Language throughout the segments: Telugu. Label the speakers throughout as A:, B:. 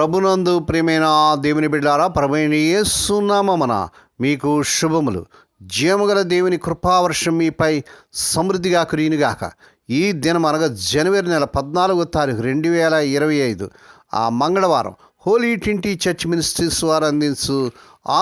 A: ప్రభునందు ప్రియమైన దేవుని బిడ్డారా ప్రభుని మన మీకు శుభములు. జీవముగల దేవుని కృపావర్షం మీపై సమృద్ధిగా కురియునుగాక. ఈ దినం అనగా జనవరి నెల పద్నాలుగో తారీఖు రెండు వేల ఇరవై ఐదు. ఆ మంగళవారం హోలీ ట్వంటీ చర్చ్ మినిస్ట్రీస్ వారు అందించు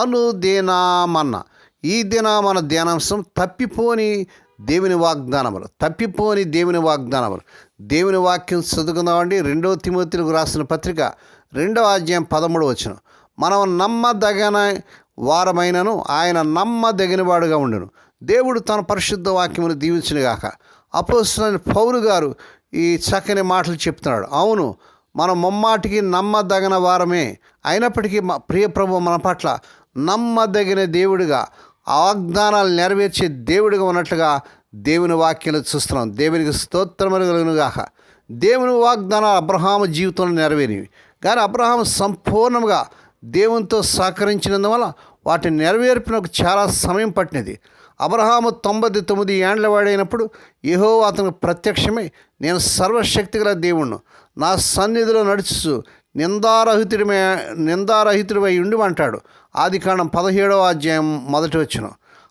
A: అనుదేనామన్న. ఈ దిన మన ధ్యానాంశం తప్పిపోని దేవుని వాగ్దానములు. తప్పిపోని దేవుని వాగ్దానములు. దేవుని వాక్యం చదువుకుందామండి రెండవ తిమోతిలకు రాసిన పత్రిక రెండవ అధ్యాయం పదమూడు వచ్చిన మనం నమ్మదగిన వారమైనను ఆయన నమ్మదగినవాడుగా ఉండును. దేవుడు తన పరిశుద్ధ వాక్యమును దీవించునుగాక అపోస్తులైన పౌరు గారు ఈ చక్కని మాటలు చెప్తున్నాడు. అవును మనం ముమ్మాటికి నమ్మదగిన వారమే. అయినప్పటికీ మా ప్రియ ప్రభు మన పట్ల నమ్మదగిన దేవుడిగా వాగ్దానాలు నెరవేర్చే దేవుడిగా ఉన్నట్లుగా దేవుని వాక్యాలు చూస్తున్నాం. దేవునికి స్తోత్రములు దేవుని వాగ్దానాలు అబ్రహాము జీవితంలో నెరవేరివి కానీ అబ్రహాం సంపూర్ణంగా దేవునితో సహకరించినందువల్ల వాటిని నెరవేర్పినకు చాలా సమయం పట్టినది. అబ్రహాము తొంభై తొమ్మిది ఏండ్ల వాడైనప్పుడు ఏహో అతనికి ప్రత్యక్షమై నేను సర్వశక్తిగల దేవుణ్ణు. నా సన్నిధిలో నడుచు నిందారహితుడిమే నిందారహితుడివై ఉండి అంటాడు ఆది కాండం పదిహేడవ అధ్యాయం మొదటి వచ్చిన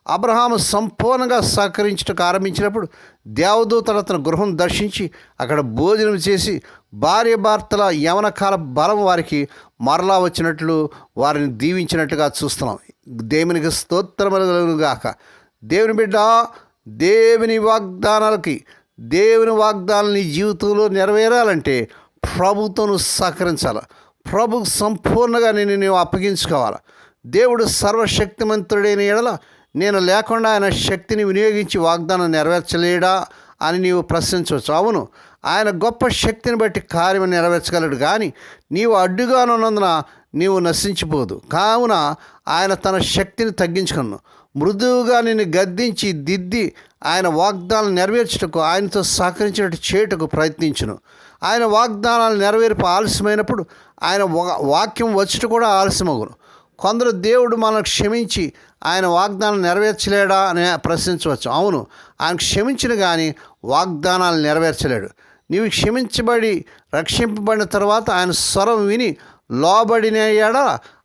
A: అబ్రహాము సంపూర్ణంగా సహకరించటకు ఆరంభించినప్పుడు దేవదూతలు అతని గృహం దర్శించి అక్కడ భోజనం చేసి భార్య భర్తల యవన కాల బలం వారికి మరలా వచ్చినట్లు వారిని దీవించినట్టుగా చూస్తున్నాం. దేవునికి స్తోత్రములుగాక దేవుని బిడ్డ దేవుని వాగ్దానాలకి దేవుని వాగ్దానాలు నీ జీవితంలో నెరవేరాలంటే ప్రభుత్వం సహకరించాలి? ప్రభుకు సంపూర్ణంగా నేను నీవు అప్పగించుకోవాలి? దేవుడు సర్వశక్తిమంతుడైన ఎడల నేను లేకుండా ఆయన శక్తిని వినియోగించి వాగ్దానం నెరవేర్చలేడా అని నీవు ప్రశ్నించవచ్చు. అవును ఆయన గొప్ప శక్తిని బట్టి కార్యం నెరవేర్చగలడు కానీ నీవు అడ్డుగానున్నందున నీవు నశించిపోదు. కావున ఆయన తన శక్తిని తగ్గించుకున్నాను మృదువుగా నిన్ను గద్దించి దిద్ది ఆయన వాగ్దానాలు నెరవేర్చుటకు ఆయనతో సహకరించినట్టు చేయుటకు ప్రయత్నించును. ఆయన వాగ్దానాలు నెరవేర్పు ఆలస్యమైనప్పుడు ఆయన వాక్యం వచ్చుట కూడా ఆలస్యమగును. కొందరు దేవుడు మనకు క్షమించి ఆయన వాగ్దానం నెరవేర్చలేడా అని ప్రశ్నించవచ్చు. అవును ఆయన క్షమించిన కానీ వాగ్దానాలు నెరవేర్చలేడు. నీవు క్షమించబడి రక్షింపబడిన తర్వాత ఆయన స్వరం విని లోబడిన ఎడ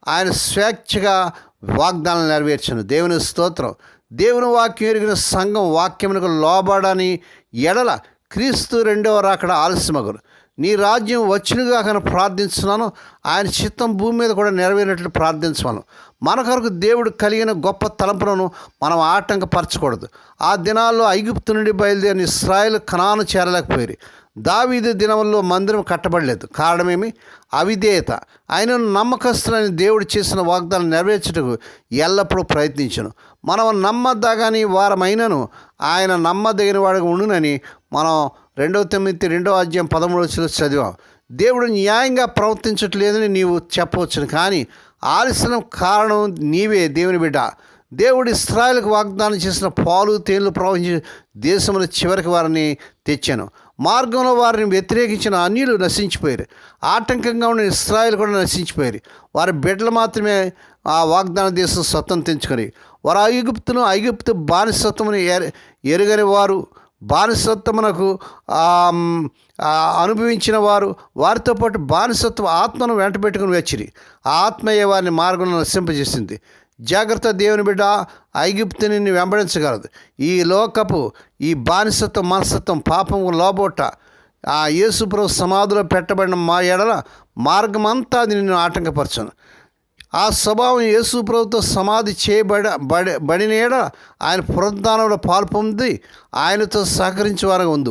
A: ఆయన స్వేచ్ఛగా వాగ్దానం నెరవేర్చను. దేవుని స్తోత్రం. దేవుని వాక్యం ఎరిగిన సంఘం వాక్యమునకు లోబడని ఎడల క్రీస్తు రెండవ రాకడ ఆలస్యమగును నీ రాజ్యం వచ్చినగా కానీ ప్రార్థించున్నాను ఆయన చిత్తం భూమి మీద కూడా నెరవేరినట్లు ప్రార్థించమను మన కొరకు దేవుడు కలిగిన గొప్ప తలంపులను మనం ఆటంకపరచకూడదు. ఆ దినాల్లో ఐగుప్తు నుండి బయలుదేరిన ఇస్రాయల్ కణాను చేరలేకపోయారు. దావీదు దినంలో మందిరం కట్టబడలేదు. కారణమేమి? అవిధేయత. ఆయన నమ్మకస్తులని దేవుడు చేసిన వాగ్దానం నెరవేర్చుటకు ఎల్లప్పుడూ ప్రయత్నించను. మనం నమ్మదగని వారమైనను ఆయన నమ్మదగిన వాడిగా ఉండునని మనం రెండవ తొమ్మిది రెండవ అధ్యాయం పదమూడు వచ్చిన చదివాం. దేవుడు న్యాయంగా ప్రవర్తించట్లేదని నీవు చెప్పవచ్చును. కానీ ఆలస్యం కారణం నీవే దేవుని బిడ్డ. దేవుడు ఇస్రాయల్కి వాగ్దానం చేసిన పాలు తేనెలు ప్రవహించి దేశంలో చివరికి వారిని తెచ్చాను. మార్గంలో వారిని వ్యతిరేకించిన అన్యులు నశించిపోయారు. ఆటంకంగా ఉన్న ఇస్రాయల్ కూడా నశించిపోయారు. వారి బిడ్డలు మాత్రమే ఆ వాగ్దాన దేశం స్వతంత్రించుకొని వారు ఐగుప్తును ఐగుప్తు బానిసత్వమును ఎరగని ఎరుగని వారు బానిసత్వమునకు అనుభవించిన వారు వారితో పాటు బానిసత్వ ఆత్మను వెంటబెట్టుకుని వచ్చిరి. ఆ ఆత్మయే వారిని మార్గంలో నశింపజేసింది. జాగ్రత్త దేవుని బిడ్డ ఐగుప్తుని వెంబడించగలదు. ఈ లోకపు ఈ బానిసత్వం మనస్తత్వం పాపం లోబోట ఆ యేసుప్రభు సమాధిలో పెట్టబడిన మా ఎడల మార్గమంతా అది నిన్ను ఆటంకపరచను. ఆ స్వభావం యేసు ప్రభుతో సమాధి చేయబడ బడి బడిన ఆయన పునరుద్ధానంలో పాల్పొంది ఆయనతో సహకరించే వారుగా ఉంది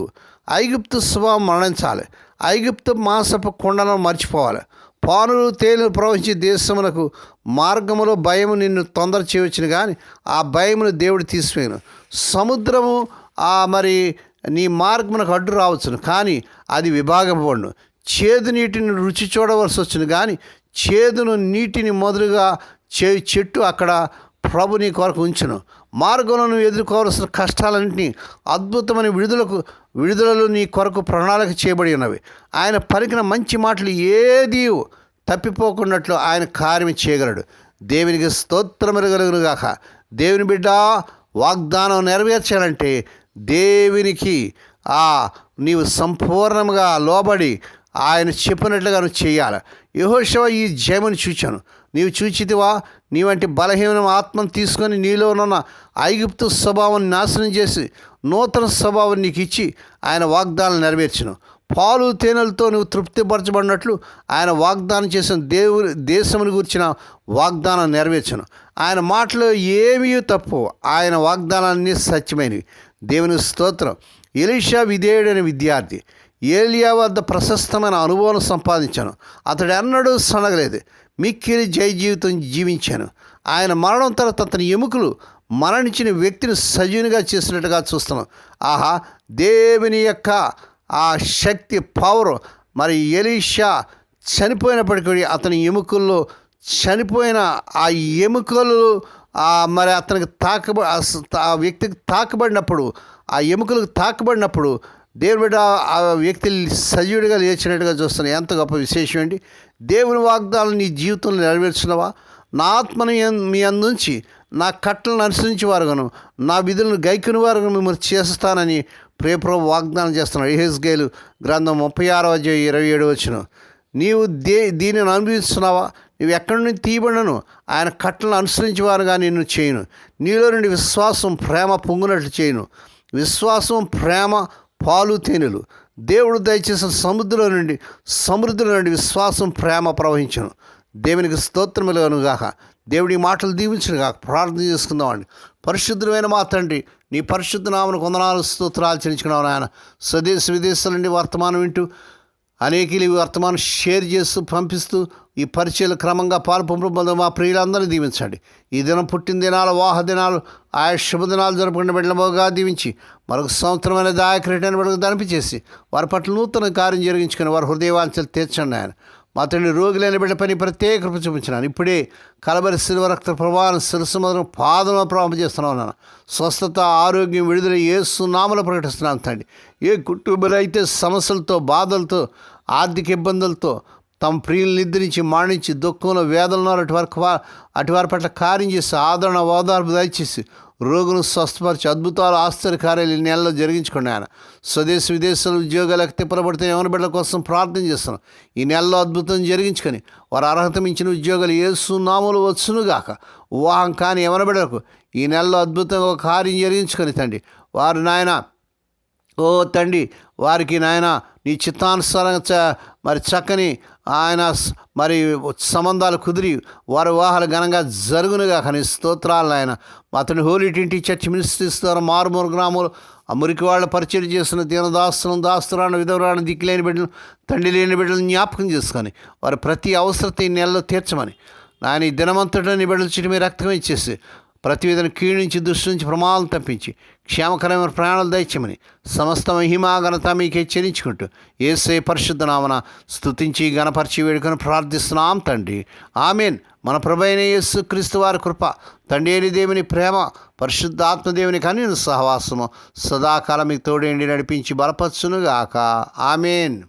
A: ఐగుప్తు స్వభావం మరణించాలి. ఐగుప్తు మాసపు కొండలను మర్చిపోవాలి. పానులు తేలు ప్రవహించే దేశమునకు మార్గములో భయము నిన్ను తొందర చేయవచ్చును కానీ ఆ భయమును దేవుడు తీసివేయను. సముద్రము ఆ మరి నీ మార్గమునకు అడ్డు రావచ్చును కానీ అది విభాగపడును చేదు నీటిని రుచి చూడవలసి వచ్చును కానీ చేదును నీటిని మొదలుగా చే చెట్టు అక్కడ ప్రభు నీ కొరకు ఉంచును. మార్గంలో నువ్వు ఎదుర్కోవాల్సిన కష్టాలన్నింటినీ అద్భుతమైన విడుదలకు విడుదలలు నీ కొరకు ప్రణాళిక చేయబడి ఉన్నవి. ఆయన పలికిన మంచి మాటలు ఏది తప్పిపోకున్నట్లు ఆయన కార్యం చేయగలడు. దేవునికి స్తోత్రమెరగలుగునుగాక దేవుని బిడ్డ వాగ్దానం నెరవేర్చాలంటే దేవునికి ఆ నీవు సంపూర్ణంగా లోబడి ఆయన చెప్పినట్లుగా నువ్వు చేయాలి. యహోశవ ఈ జయమును చూచాను. నీవు చూచితివా? నీవంటి బలహీన ఆత్మను తీసుకొని నీలో ఉన్న ఐగుప్తు స్వభావాన్ని నాశనం చేసి నూతన స్వభావం నీకు ఇచ్చి ఆయన వాగ్దానం నెరవేర్చను. పాలు తేనెలతో నువ్వు తృప్తిపరచబడినట్లు ఆయన వాగ్దానం చేసిన దేవుని దేశముని గురించిన వాగ్దానం నెరవేర్చను. ఆయన మాటలో ఏమీ తప్పు. ఆయన వాగ్దానాన్ని సత్యమైనవి. దేవుని స్తోత్రం. ఎలీషా విధేయుడైన విద్యార్థి. ఏలియా వద్ద ప్రశస్తమైన అనుభవం సంపాదించాను. అతడు ఎన్నడూ సనగలేదు. మిక్కిలి జై జీవితం జీవించాను. ఆయన మరణం తర్వాత అతని ఎముకలు మరణించిన వ్యక్తిని సజీవునిగా చేసినట్టుగా చూస్తున్నాం. ఆహా దేవుని యొక్క ఆ శక్తి పవర్ మరి ఎలీషా చనిపోయినప్పటికీ అతని ఎముకల్లో చనిపోయిన ఆ ఎముకలు మరి అతనికి తాకబ ఆ వ్యక్తికి తాకబడినప్పుడు ఆ ఎముకలకు తాకబడినప్పుడు దేవుడు బిడ్డ ఆ వ్యక్తి సజీవుడిగా లేచినట్టుగా చూస్తున్నాను ఎంత గొప్ప విశేషం అండి దేవుని వాగ్దానం నీ జీవితంలో నెరవేర్చినవా నా ఆత్మను మీ అందుంచి నా కట్టలను అనుసరించి వారుగాను నా విధులను గైకుని వారుగా మిమ్మల్ని చేస్తానని ప్రేప్రభు వాగ్దానం చేస్తున్నాడు. ఏహెస్గేలు గ్రంథం ముప్పై ఆరో అధ్యాయం ఇరవై ఏడు వచ్చిన నీవు దే దీనిని అనుభవిస్తున్నావా? నువ్వు ఎక్కడి నుండి తీయబడను ఆయన కట్టలను అనుసరించి వారుగా నిన్ను చేయను. నీలో నుండి విశ్వాసం ప్రేమ పొంగునట్లు చేయను. విశ్వాసం ప్రేమ పాలు తేనెలు. దేవుడు దయచేసిన సముద్రం నుండి సమృద్ధిలో నుండి విశ్వాసం ప్రేమ ప్రవహించను. దేవునికి స్తోత్రములుగాక దేవుడి మాటలు దీవించను గాక ప్రార్థన చేసుకుందామండి. పరిశుద్ధమైన మా తండ్రి నీ పరిశుద్ధ నామను కొందనాలు స్తోత్రాలు చెల్లించుకున్నావు నాయన. స్వదేశ విదేశాల నుండి వర్తమానం వింటూ అనేకలు ఈ వర్తమానం షేర్ చేస్తూ పంపిస్తూ ఈ పరిచయలు క్రమంగా పాల్పొందు మా ప్రియులందరినీ దీవించండి. ఈ దినం పుట్టిన దినాలు వాహ దినాలు ఆయా శుభదినాలు జరుపుకునే బిడ్డలమోగా దీవించి మరొక సంవత్సరమైన దాయకరేటైన బిడ్డకు దనిపించేసి వారి పట్ల నూతన కార్యం జరిగించుకుని వారి హృదయవాంఛలు తీర్చండి ఆయన మా తండ్రి రోగులైన బిడ్డ పని ప్రత్యేక కృప చూపించినాను. ఇప్పుడే కలబరి శిల్వ రక్త ప్రభావం శిరస్సు మొదలు పాదంలో ప్రారంభం చేస్తున్నాను నాన్న స్వస్థత ఆరోగ్యం విడుదల ఏ సునామలు ప్రకటిస్తున్నాను తండ్రి. ఏ కుటుంబాలు అయితే సమస్యలతో బాధలతో ఆర్థిక ఇబ్బందులతో తమ ప్రియులు నిద్రించి మాణించి దుఃఖంలో వేదనలో అటు వరకు అటు వారి పట్ల కార్యం చేసి ఆదరణ ఓదార్పు దయచేసి రోగును స్వస్థపరిచి అద్భుతాలు ఆశ్చర్య కార్యాలు ఈ నెలలో జరిగించుకోండి ఆయన. స్వదేశ విదేశాల ఉద్యోగాలకు తిప్పలబడితే ఎవరి బిడ్డల కోసం ప్రార్థన చేస్తున్నాం ఈ నెలలో అద్భుతం జరిగించుకొని వారు అర్హత మించిన ఉద్యోగాలు ఏసునాములు వచ్చునుగాక వాహం కానీ ఎవరి బిడ్డలకు ఈ నెలలో అద్భుతంగా ఒక కార్యం జరిగించుకొని తండ్రి. వారు నాయన ఓ తండ్రి వారికి నాయన నీ చిత్తానుసారంగా చ మరి చక్కని ఆయన మరి సంబంధాలు కుదిరి వారి వివాహాలు ఘనంగా జరుగునుగా కానీ స్తోత్రాలు ఆయన అతని హోలీ టింటి చర్చ్ మినిస్ట్రీస్ ద్వారా మారుమూరు గ్రామాలు ఆ మురికి వాళ్ళ పరిచయం చేసిన దీనదాస్తులను దాస్తురాను విధవరాను దిక్కులేని బిడ్డలు తండ్రి లేని బిడ్డలను జ్ఞాపకం చేసుకొని వారి ప్రతి అవసరత ఈ నెలలో తీర్చమని నాయన ఈ దినమంతటా నీ బిడ్డల చుట్టూ రక్తం ఇచ్చేసి ప్రతి విధన కీడు నుంచి దుష్టి నుంచి ప్రమాదం తప్పించి క్షేమకరమైన ప్రాణాలు దయచమని సమస్త మహిమాఘనత మీకే చెల్లించుకుంటూ ఏసే పరిశుద్ధనామన స్థుతించి గణపరిచి వేడుకను ప్రార్థిస్తున్నాం తండ్రి. ఆమెన్. మన ప్రభైన యేసు క్రీస్తు వారి కృప తండేని దేవుని ప్రేమ పరిశుద్ధాత్మదేవుని కనీన సహవాసము సదాకాలం మీకు తోడేండి నడిపించి బలపరచునుగాక. ఆమెన్.